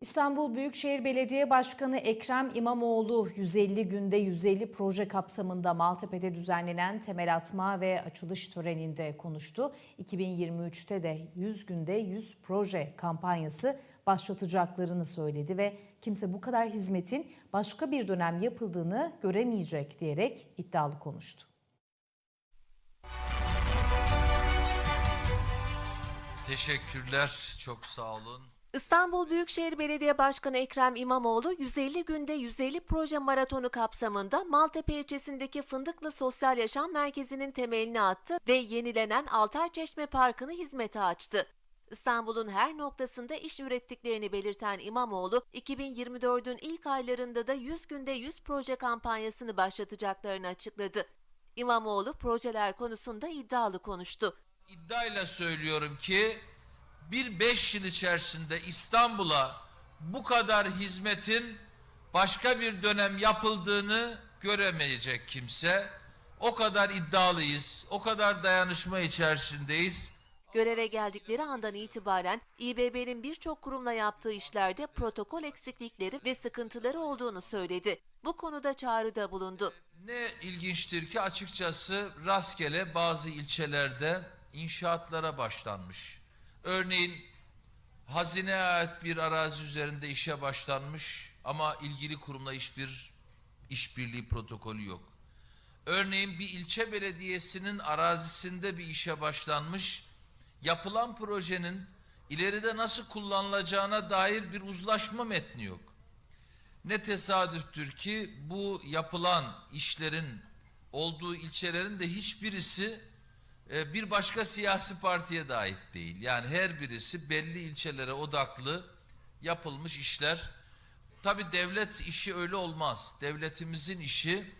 İstanbul Büyükşehir Belediye Başkanı Ekrem İmamoğlu 150 günde 150 proje kapsamında Maltepe'de düzenlenen temel atma ve açılış töreninde konuştu. 2023'te de 100 günde 100 proje kampanyası başlatacaklarını söyledi ve kimse bu kadar hizmetin başka bir dönem yapıldığını göremeyecek diyerek iddialı konuştu. Teşekkürler, çok sağ olun. İstanbul Büyükşehir Belediye Başkanı Ekrem İmamoğlu 150 günde 150 proje maratonu kapsamında Maltepe ilçesindeki Fındıklı Sosyal Yaşam Merkezi'nin temelini attı ve yenilenen Altarçeşme Parkı'nı hizmete açtı. İstanbul'un her noktasında iş ürettiklerini belirten İmamoğlu, 2024'ün ilk aylarında da 100 günde 100 proje kampanyasını başlatacaklarını açıkladı. İmamoğlu projeler konusunda iddialı konuştu. İddiayla söylüyorum ki bir beş yıl içerisinde İstanbul'a bu kadar hizmetin başka bir dönem yapıldığını göremeyecek kimse. O kadar iddialıyız, o kadar dayanışma içerisindeyiz. Göreve geldikleri andan itibaren İBB'nin birçok kurumla yaptığı işlerde protokol eksiklikleri ve sıkıntıları olduğunu söyledi. Bu konuda çağrıda bulundu. Ne ilginçtir ki açıkçası rastgele bazı ilçelerde inşaatlara başlanmış. Örneğin hazineye ait bir arazi üzerinde işe başlanmış ama ilgili kurumla hiçbir işbirliği protokolü yok. Örneğin bir ilçe belediyesinin arazisinde bir işe başlanmış, yapılan projenin ileride nasıl kullanılacağına dair bir uzlaşma metni yok. Ne tesadüftür ki bu yapılan işlerin olduğu ilçelerin de hiçbirisi bir başka siyasi partiye de ait değil. Yani her birisi belli ilçelere odaklı yapılmış işler. Tabi devlet işi öyle olmaz. Devletimizin işi,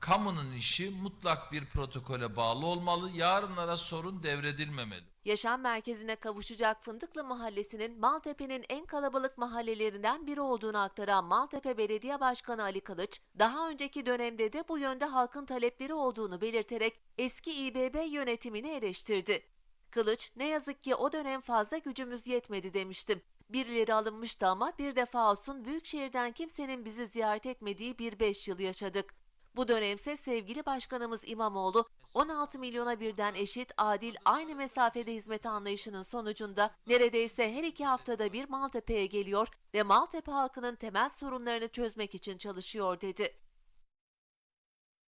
kamunun işi mutlak bir protokole bağlı olmalı. Yarınlara sorun devredilmemeli. Yaşam merkezine kavuşacak Fındıklı Mahallesi'nin Maltepe'nin en kalabalık mahallelerinden biri olduğunu aktaran Maltepe Belediye Başkanı Ali Kılıç, daha önceki dönemde de bu yönde halkın talepleri olduğunu belirterek eski İBB yönetimini eleştirdi. Kılıç, ne yazık ki o dönem fazla gücümüz yetmedi demiştim. Birileri alınmıştı ama bir defa olsun Büyükşehir'den kimsenin bizi ziyaret etmediği bir beş yıl yaşadık. Bu dönemse sevgili başkanımız İmamoğlu 16 milyona birden eşit, adil, aynı mesafede hizmet anlayışının sonucunda neredeyse her iki haftada bir Maltepe'ye geliyor ve Maltepe halkının temel sorunlarını çözmek için çalışıyor dedi.